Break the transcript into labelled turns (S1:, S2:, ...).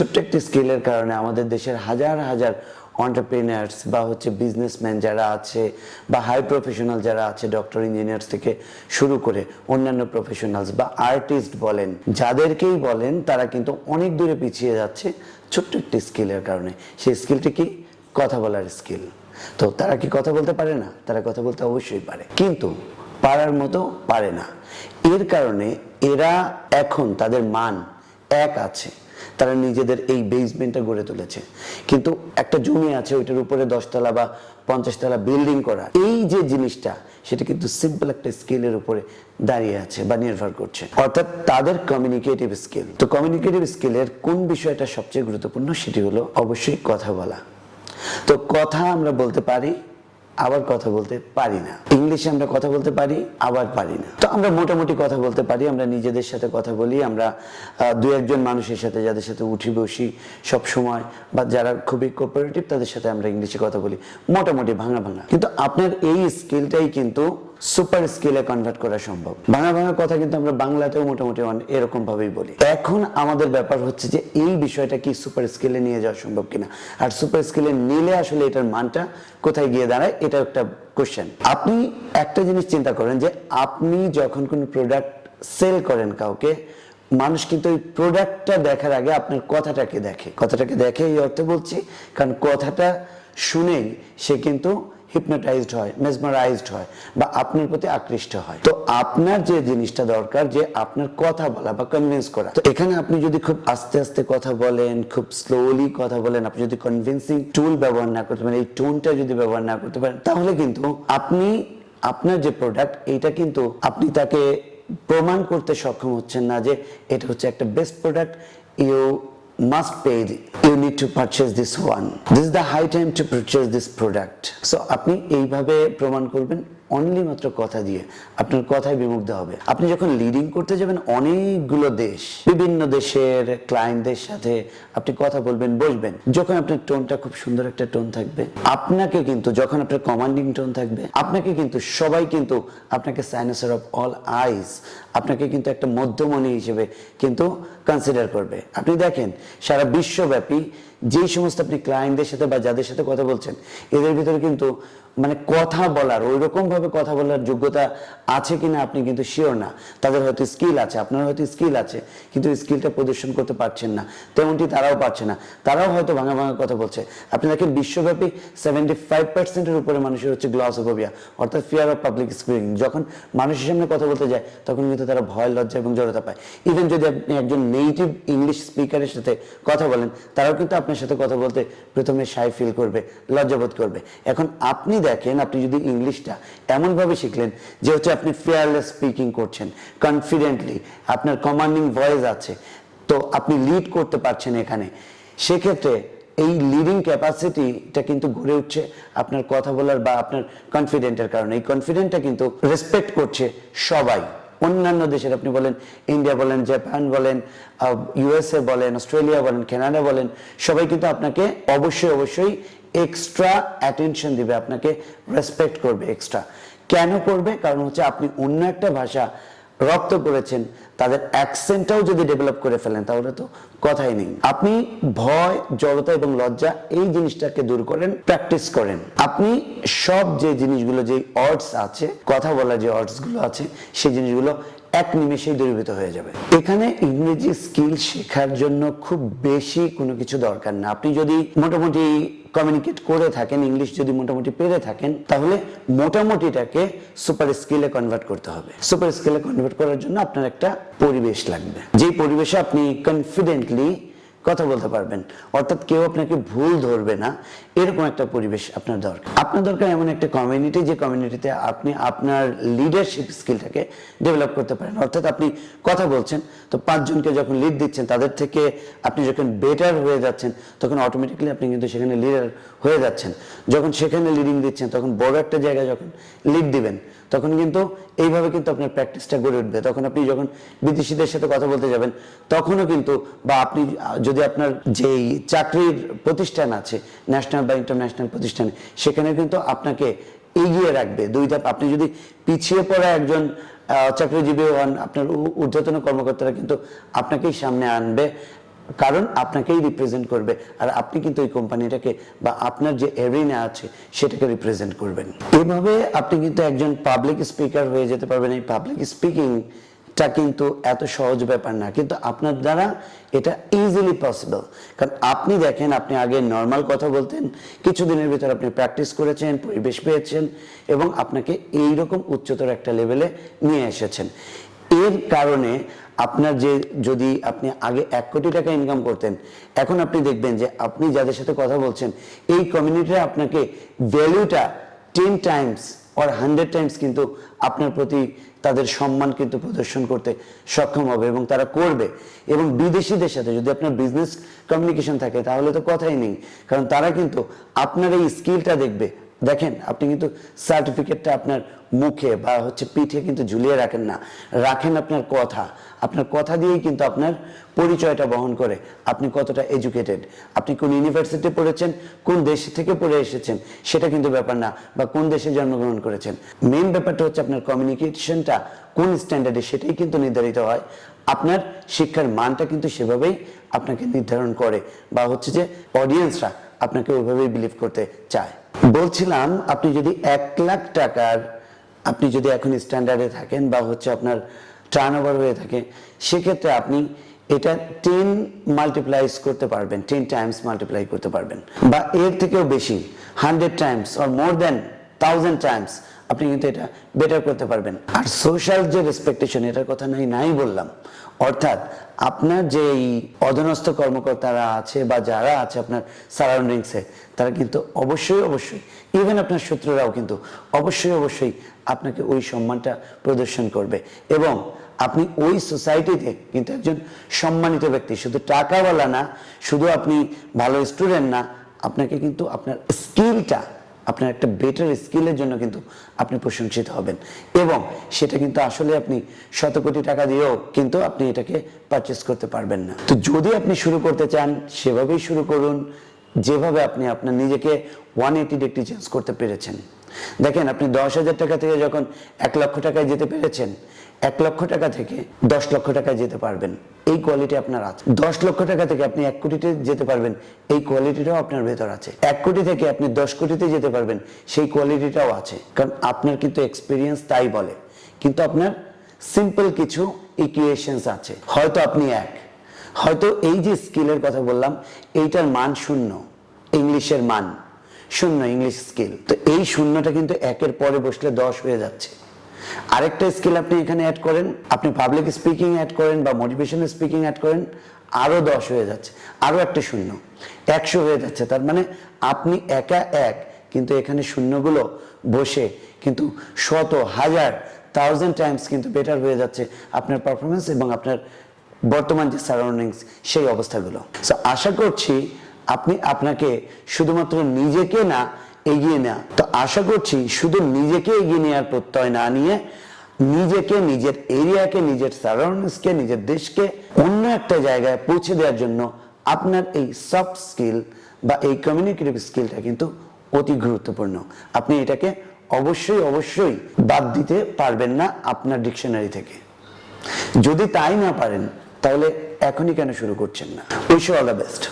S1: ছোট্ট একটি স্কিলের কারণে আমাদের দেশের হাজার হাজার অন্টারপ্রিনার্স বা হচ্ছে বিজনেসম্যান যারা আছে বা হাই প্রফেশনাল যারা আছে ডক্টর ইঞ্জিনিয়ার্স থেকে শুরু করে অন্যান্য প্রফেশনালস বা আর্টিস্ট বলেন, যাদেরকেই বলেন, তারা কিন্তু অনেক দূরে পিছিয়ে যাচ্ছে ছোট্ট একটি স্কিলের কারণে। সেই স্কিলটি কি? কথা বলার স্কিল। তো তারা কি কথা বলতে পারে না? তারা কথা বলতে অবশ্যই পারে। কিন্তু পারার মতো পারে না। এর কারণে এরা এখন তাদের মান এক আছে। তারা নিজেদের এই বেসমেন্টটা গড়ে তুলেছে। কিন্তু একটা জমি আছে, ওইটার উপরে দশতলা বা পঞ্চাশতলা বিল্ডিং করা। এই যে জিনিসটা, সেটা কিন্তু সিম্পল একটা স্কিলের উপরে দাঁড়িয়ে আছে বা নির্ভর করছে। অর্থাৎ তাদের কমিউনিকেটিভ স্কিল তো কমিউনিকেটিভ স্কিলের কোন বিষয়টা সবচেয়ে গুরুত্বপূর্ণ, সেটি হলো অবশ্যই কথা বলা। তো কথা আমরা বলতে পারি আবার কথা বলতে পারি না। ইংলিশে আমরা কথা বলতে পারি, আবার পারি না। তো আমরা মোটামুটি কথা বলতে পারি, আমরা নিজেদের সাথে কথা বলি, আমরা দু একজন মানুষের সাথে, যাদের সাথে উঠি বসি সব সময়, বা যারা খুবই কোপারেটিভ তাদের সাথে আমরা ইংলিশে কথা বলি। মোটামুটি ভাঙা ভাঙা। কিন্তু আপনার এই স্কিলটাই কিন্তু সুপার স্কিলে কনভার্ট করা সম্ভব। ভাঙা ভাঙা কথা কিন্তু আমরা বাংলাতেও মোটামুটি এরকম ভাবেই বলি। এখন আমাদের ব্যাপার হচ্ছে যে এই বিষয়টা কি সুপার স্কিলে নিয়ে যাওয়া সম্ভব কিনা? আর সুপার স্কিলে নিলে আসলে এটার মানটা কোথায় গিয়ে দাঁড়ায় এটা একটা কোশ্চেন আপনি একটা জিনিস চিন্তা করেন যে আপনি যখন কোনো প্রোডাক্ট সেল করেন কাউকে, মানুষ কিন্তু ওই প্রোডাক্টটা দেখার আগে আপনার কথাটাকে দেখে। কথাটাকে দেখে এই অর্থে বলছি, কারণ কথাটা শুনেই সে কিন্তু হিপনোটাইজড হয় মেসমারাইজড হয় বা আপনার প্রতি আকৃষ্ট হয়। তো আপনার যে জিনিসটা দরকার, যে আপনার কথা বলা বা কনভিন্স করা। তো এখানে আপনি যদি খুব আস্তে আস্তে কথা বলেন, খুব স্লোলি কথা বলেন, আপনি যদি কনভিন্সিং টুল ব্যবহার না করতে পারেন, এই টোনটা যদি ব্যবহার না করতে পারেন, তাহলে কিন্তু আপনি, আপনার যে প্রোডাক্ট এইটা কিন্তু আপনি তাকে প্রমাণ করতে সক্ষম হচ্ছেন না যে এটা হচ্ছে একটা best product you must pay you need to purchase this one this is the high time to purchase this product so আপনি এইভাবে প্রমাণ করবেন অনলি মাত্র কথা দিয়ে আপনার কথায় বিমুগ্ধ হবে। আপনি যখন লিডিং করতে যাবেন অনেকগুলো দেশ, বিভিন্ন দেশের ক্লায়েন্টদের সাথে আপনি কথা বলবেন, বসবেন। যখন আপনার টোনটা খুব সুন্দর একটা টোন থাকবে, আপনাকে কিন্তু, যখন আপনার কমান্ডিং টোন থাকবে, আপনাকে কিন্তু, সবাই কিন্তু আপনাকে সাইনাসার অফ অল আইস আপনাকে কিন্তু একটা মধ্যমণি হিসেবে কিন্তু কনসিডার করবে। আপনি দেখেন, সারা বিশ্বব্যাপী যেই সমস্ত আপনি ক্লায়েন্টদের সাথে বা যাদের সাথে কথা বলছেন, এদের ভিতরে কিন্তু মানে কথা বলার ওই রকম ভাবে কথা বলার যোগ্যতা আছে কিনা আপনি কিন্তু শিওর না। তাদের হয়তো স্কিল আছে, আপনার হয়তো স্কিল আছে, কিন্তু স্কিলটা প্রদর্শন করতে পারছেন না। তেমনটি তারাও পারছে না। তারাও হয়তো ভাঙা ভাঙা কথা বলছে। আপনি দেখেন, বিশ্বব্যাপী সেভেন্টি ফাইভ পার্সেন্টের উপরে মানুষের হচ্ছে গ্লসোফোবিয়া অর্থাৎ ফিয়ার অফ পাবলিক স্পিকিং যখন মানুষের সামনে কথা বলতে যায়, তখন কিন্তু তারা ভয়, লজ্জা এবং জড়তা পায়। ইভেন যদি আপনি একজন নেটিভ ইংলিশ স্পিকারের সাথে কথা বলেন, তারাও কিন্তু আপনার সাথে কথা বলতে প্রথমে সাই ফিল করবে, লজ্জাবোধ করবে। এখন আপনি দেখেন, আপনি যদি ইংলিশটা এমনভাবে শিখলেন যে হচ্ছে আপনি ফেয়ারলেস স্পিকিং করছেন কনফিডেন্টলি আপনার কমান্ডিং ভয়েস আছে, তো আপনি লিড করতে পারছেন এখানে। সেক্ষেত্রে এই লিডিং ক্যাপাসিটিটা কিন্তু গড়ে উঠছে আপনার কথা বলার বা আপনার কনফিডেন্টের কারণে। এই কনফিডেন্টটা কিন্তু রেসপেক্ট করছে সবাই। অন্যান্য দেশের আপনি বলেন ইন্ডিয়া বলেন জাপান বলেন ইউএসএ বলেন অস্ট্রেলিয়া বলেন কানাডা বলেন, সবাই কিন্তু আপনাকে অবশ্যই অবশ্যই এক্সট্রা অ্যাটেনশন দিবে, আপনাকে রেসপেক্ট করবে এক্সট্রা কেন করবে? কারণ হচ্ছে আপনি অন্য একটা ভাষা রপ্ত করেছেন, তাদের অ্যাকসেন্টটাও যদি ডেভেলপ করে ফেলেন, তাহলে তো কথাই নেই। আপনি ভয়, জড়তা এবং লজ্জা এই জিনিসটাকে দূর করেন প্র্যাকটিস করেন। আপনি সব যে জিনিসগুলো, যে অর্ডস আছে, কথা বলার যে অর্ডসগুলো আছে, সেই জিনিসগুলো এক নিমেষেই দূরীভূত হয়ে যাবে। এখানে ইংরেজি স্কিল শেখার জন্য খুব বেশি কোনো কিছু দরকার না। আপনি যদি মোটামুটি কমিউনিকেট করে থাকেন ইংলিশ যদি মোটামুটি পেরে থাকেন, তাহলে মোটামুটিটাকে সুপার স্কিলে কনভার্ট করতে হবে। সুপার স্কিলে কনভার্ট করার জন্য আপনার একটা পরিবেশ লাগবে। যেই পরিবেশে আপনি কনফিডেন্টলি কথা বলতে পারবেন। অর্থাৎ কেউ আপনাকে ভুল ধরবে না। এরকম একটা পরিবেশ আপনার দরকার। আপনার দরকার এমন একটা কমিউনিটি যে কমিউনিটিতে আপনি আপনার লিডারশিপ স্কিলটাকে ডেভেলপ করতে পারেন। অর্থাৎ আপনি কথা বলছেন, তো পাঁচজনকে যখন লিড দিচ্ছেন, তাদের থেকে আপনি যখন বেটার হয়ে যাচ্ছেন, তখন অটোমেটিক্যালি আপনি কিন্তু সেখানে লিডার হয়ে যাচ্ছেন। যখন সেখানে লিডিং দিচ্ছেন, তখন বড় একটা জায়গায় যখন লিড দিবেন, তখন কিন্তু এইভাবে কিন্তু আপনার প্র্যাকটিসটা গড়ে উঠবে। তখন আপনি যখন বিদেশিদের সাথে কথা বলতে যাবেন, তখনও কিন্তু বা আপনি যদি আপনার যেই চাকরির প্রতিষ্ঠান আছে ন্যাশনাল বা ইন্টারন্যাশনাল প্রতিষ্ঠানে, সেখানে কিন্তু আপনাকে এগিয়ে রাখবে। দুই ধাপ আপনি যদি পিছিয়ে পড়া একজন চাকরিজীবী হন, আপনার ঊর্ধ্বতন কর্মকর্তারা কিন্তু আপনাকেই সামনে আনবে, কারণ আপনাকেই রিপ্রেজেন্ট করবে। আর আপনি কিন্তু ওই কোম্পানিটাকে বা আপনার যে এরিনা আছে, সেটাকে রিপ্রেজেন্ট করবেন। এভাবে আপনি কিন্তু একজন পাবলিক স্পিকার হয়ে যেতে পারবেন। এই পাবলিক স্পিকিংটা কিন্তু এত সহজ ব্যাপার না। কিন্তু আপনার দ্বারা এটা ইজিলি পসিবল কারণ আপনি দেখেন, আপনি আগে নর্মাল কথা বলতেন, কিছুদিনের ভিতর আপনি প্র্যাকটিস করেছেন, পরিবেশ পেয়েছেন এবং আপনাকে এইরকম উচ্চতর একটা লেভেলে নিয়ে এসেছেন। এর কারণে আপনার যে, যদি আপনি আগে এক কোটি টাকা ইনকাম করতেন, এখন আপনি দেখবেন যে আপনি যাদের সাথে কথা বলছেন, এই কমিউনিটিটা আপনাকে ভ্যালুটা ten times or hundred times কিন্তু আপনার প্রতি তাদের সম্মান কিন্তু প্রদর্শন করতে সক্ষম হবে এবং তারা করবে। এবং বিদেশিদের সাথে যদি আপনার বিজনেস কমিউনিকেশন থাকে, তাহলে তো কথাই নেই। কারণ তারা কিন্তু আপনার এই স্কিলটা দেখবে দেখেন, আপনি কিন্তু সার্টিফিকেটটা আপনার মুখে বা হচ্ছে পিঠে কিন্তু ঝুলিয়ে রাখেন না। রাখেন আপনার কথা। আপনার কথা দিয়েই কিন্তু আপনার পরিচয়টা বহন করে। আপনি কতটা এডুকেটেড আপনি কোন ইউনিভার্সিটি পড়েছেন? কোন দেশ থেকে পড়ে এসেছেন? সেটা কিন্তু ব্যাপার না, বা কোন দেশে জন্মগ্রহণ করেছেন? মেইন ব্যাপারটা হচ্ছে আপনার কমিউনিকেশনটা কোন স্ট্যান্ডার্ডে সেটাই কিন্তু নির্ধারিত হয়। আপনার শিক্ষার মানটা কিন্তু সেভাবেই আপনাকে নির্ধারণ করে, বা হচ্ছে যে অডিয়েন্সরা আপনাকে ওইভাবেই বিলিভ করতে চায়। বলছিলাম, আপনি যদি এক লাখ টাকার, আপনি যদি এখন স্ট্যান্ডার্ডে থাকেন বা হচ্ছে আপনার টার্ন ওভার হয়ে থাকে, সেক্ষেত্রে আপনি এটা টেন মাল্টিপ্লাইজ করতে পারবেন টেন টাইমস মাল্টিপ্লাই করতে পারবেন। বা এর থেকেও বেশি hundred times or more than thousand times আপনি কিন্তু এটা বেটার করতে পারবেন। আর সোশ্যাল যে রেসপেক্টেশন এটার কথা নাই নাই বললাম। অর্থাৎ আপনার যে এই অধনস্থ কর্মকর্তারা আছে বা যারা আছে আপনার সারাউন্ডিংসে তারা কিন্তু অবশ্যই অবশ্যই ইভেন আপনার শত্রুরাও কিন্তু অবশ্যই অবশ্যই আপনাকে ওই সম্মানটা প্রদর্শন করবে। এবং আপনি ওই সোসাইটিতে কিন্তু একজন সম্মানিত ব্যক্তি, শুধু টাকাওয়ালা না, শুধু আপনি ভালো স্টুডেন্ট না, আপনাকে কিন্তু আপনার স্কিলটা আপনার একটা বেটার স্কিলের জন্য কিন্তু আপনি প্রশংসিত হবেন। এবং সেটা কিন্তু আসলে আপনি শত কোটি টাকা দিয়েও কিন্তু আপনি এটাকে পারচেস করতে পারবেন না। তো যদি আপনি শুরু করতে চান, সেভাবেই শুরু করুন। যেভাবে আপনি আপনার নিজেকে ওয়ান এইটি ডিগ্রি চেঞ্জ করতে পেরেছেন। দেখেন, আপনি দশ হাজার টাকা থেকে যখন এক লক্ষ টাকায় যেতে পেরেছেন, এক লক্ষ টাকা থেকে দশ লক্ষ টাকায় যেতে পারবেন। এই কোয়ালিটি আপনার আছে। দশ লক্ষ টাকা থেকে আপনি এক কোটিতে যেতে পারবেন, এই কোয়ালিটিটাও আপনার ভেতর আছে। এক কোটি থেকে আপনি দশ কোটিতে যেতে পারবেন, সেই কোয়ালিটিটাও আছে। কারণ আপনার কিন্তু এক্সপিরিয়েন্স তাই বলে। কিন্তু আপনার সিম্পল কিছু ইকুয়েশনস আছে। হয়তো আপনি এক। হয়তো এই যে স্কিলের কথা বললাম, এইটার মান শূন্য ইংলিশের মান। শূন্য ইংলিশ স্কিল তো এই শূন্যটা কিন্তু একের পরে বসলে দশ হয়ে যাচ্ছে। আরেকটা স্কিল আপনি এখানে অ্যাড করেন, আপনি পাবলিক স্পিকিং অ্যাড করেন বা মোটিভেশনাল স্পিকিং অ্যাড করেন, আরও দশ হয়ে যাচ্ছে। আরও একটা শূন্য, একশো হয়ে যাচ্ছে। তার মানে আপনি একা এক, কিন্তু এখানে শূন্যগুলো বসে কিন্তু শত, হাজার থাউজেন্ড টাইমস কিন্তু বেটার হয়ে যাচ্ছে আপনার পারফরমেন্স এবং আপনার বর্তমান যে সারাউন্ডিংস সেই অবস্থাগুলো। সো আশা করছি আপনি আপনাকে শুধুমাত্র নিজেকে না এগিয়ে নেওয়া তো আশা করছি শুধু নিজেকে এগিয়ে নেওয়ার প্রত্যয় না নিয়ে নিজেকে, নিজের এরিয়াকে, নিজের সারাউন্ডিংসকে নিজের দেশকে অন্য একটা জায়গায় পৌঁছে দেওয়ার জন্য আপনার এই সফট স্কিল বা এই কমিউনিকেটিভ স্কিলটা কিন্তু অতি গুরুত্বপূর্ণ। আপনি এটাকে অবশ্যই অবশ্যই বাদ দিতে পারবেন না আপনার ডিকশনারি থেকে। যদি তাই না পারেন, তাহলে এখনই কেন শুরু করছেন না? Wish all the best